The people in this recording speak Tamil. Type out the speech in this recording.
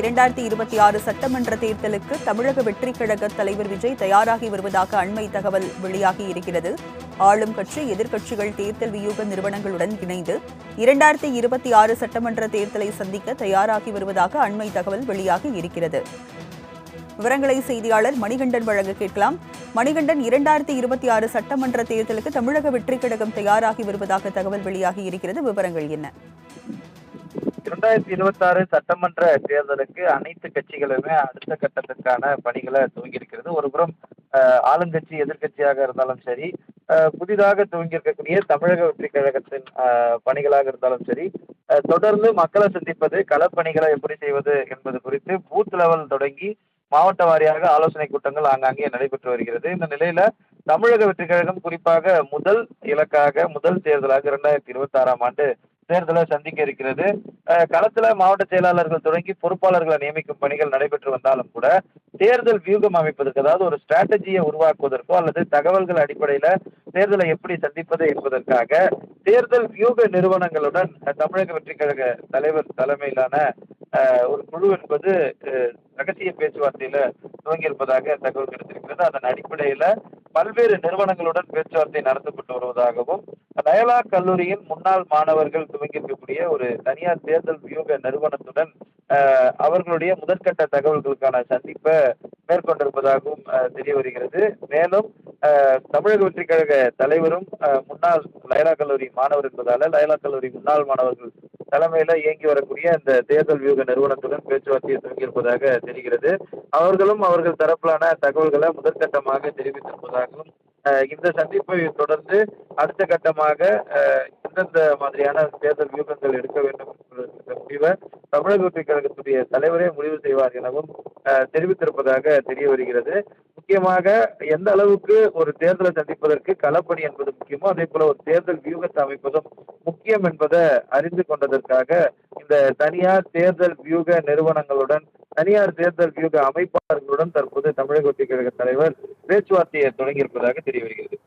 இரண்டாயிரத்தி இருபத்தி ஆறு சட்டமன்ற தேர்தலுக்கு தமிழக வெற்றி கழக தலைவர் விஜய் தயாராகி வருவதாக அண்மை தகவல் வெளியாகி இருக்கிறது. ஆளும் கட்சி எதிர்க்கட்சிகள் தேர்தல் வியூக நிறுவனங்களுடன் இணைந்து இரண்டாயிரத்தி இருபத்தி ஆறு சட்டமன்ற தேர்தலை சந்திக்க தயாராகி வருவதாக அண்மை தகவல் வெளியாகி இருக்கிறது. விவரங்களை செய்தியாளர் மணிகண்டன் வழங்க கேட்கலாம். மணிகண்டன் இரண்டாயிரத்தி இருபத்தி ஆறு சட்டமன்ற தேர்தலுக்கு தமிழக வெற்றி கழகம் தயாராகி வருவதாக தகவல் வெளியாகி இருக்கிறது. விவரங்கள் என்ன? இரண்டாயிரத்தி இருபத்தி ஆறு சட்டமன்ற தேர்தலுக்கு அனைத்து கட்சிகளுமே அடுத்த கட்டத்திற்கான பணிகளை துவங்கியிருக்கிறது. ஒருபுறம் ஆளுங்கட்சி எதிர்க்கட்சியாக இருந்தாலும் சரி புதிதாக துவங்கியிருக்கக்கூடிய தமிழக வெற்றி கழகத்தின் பணிகளாக இருந்தாலும் சரி தொடர்ந்து மக்களை சந்திப்பது களப்பணிகளை எப்படி செய்வது என்பது குறித்து பூத் லெவல் தொடங்கி மாவட்ட வாரியாக ஆலோசனை கூட்டங்கள் ஆங்காங்கே நடைபெற்று வருகிறது. இந்த நிலையில தமிழக வெற்றி கழகம் குறிப்பாக முதல் இலக்காக முதல் தேர்தலாக இரண்டாயிரத்தி இருபத்தி ஆறாம் ஆண்டு தேர்தலை சந்திக்க இருக்கிறது. களத்துல மாவட்ட செயலாளர்கள் தொடங்கி பொறுப்பாளர்களை நியமிக்கும் பணிகள் நடைபெற்று வந்தாலும் கூட தேர்தல் வியூகம் அமைப்பதற்கு அதாவது ஒரு ஸ்ட்ராட்டஜியை உருவாக்குவதற்கோ அல்லது தகவல்கள் அடிப்படையில தேர்தலை எப்படி சந்திப்பது என்பதற்காக தேர்தல் வியூக நிறுவனங்களுடன் தமிழக வெற்றி கழக தலைவர் தலைமையிலான ஒரு குழு என்பது ரகசிய பேச்சுவார்த்தையில துவங்கியிருப்பதாக தகவல் கிடைத்திருக்கிறது. அதன் அடிப்படையில பல்வேறு நிறுவனங்களுடன் பேச்சுவார்த்தை நடத்தப்பட்டு வருவதாகவும் நயலா கல்லூரியின் முன்னாள் மாணவர்கள் துவங்கியிருக்கக்கூடிய ஒரு தனியார் தேர்தல் வியூக நிறுவனத்துடன் அவர்களுடைய முதற்கட்ட தகவல்களுக்கான சந்திப்பை மேற்கொண்டிருப்பதாகவும் தெரிய வருகிறது. மேலும் தமிழக வெற்றி கழக தலைவரும் முன்னாள் லயலா கல்லூரி மாணவர் என்பதால லயலா கல்லூரி முன்னாள் மாணவர்கள் தலைமையில இயங்கி வரக்கூடிய இந்த தேர்தல் வியூக நிறுவனத்துடன் பேச்சுவார்த்தையை துவங்கியிருப்பதாக தெரிகிறது. அவர்களும் அவர்கள் தரப்பிலான தகவல்களை முதற்கட்டமாக தெரிவித்திருப்பதாகவும் இந்த சந்திப்பை தொடர்ந்து அடுத்த கட்டமாக எந்தெந்த மாதிரியான தேர்தல் வியூகங்கள் எடுக்க வேண்டும் என்ற முடிவை தமிழக வெற்றி கழகத்துடைய தலைவரே முடிவு செய்வார் எனவும் தெரிவித்திருப்பதாக தெரிய வருகிறது. முக்கியமாக எந்த அளவுக்கு ஒரு தேர்தலை சந்திப்பதற்கு களப்பணி என்பது முக்கியமோ அதே போல ஒரு தேர்தல் வியூகத்தை அமைப்பதும் முக்கியம் என்பதை அறிந்து கொண்டதற்காக இந்த தனியார் தேர்தல் வியூக நிறுவனங்களுடன் தனியார் தேர்தல் வியூக அமைப்பாளர்களுடன் தற்போது தமிழக ஒத்திய தலைவர் பேச்சுவார்த்தையை தொடங்கியிருப்பதாக தெரிய வருகிறது.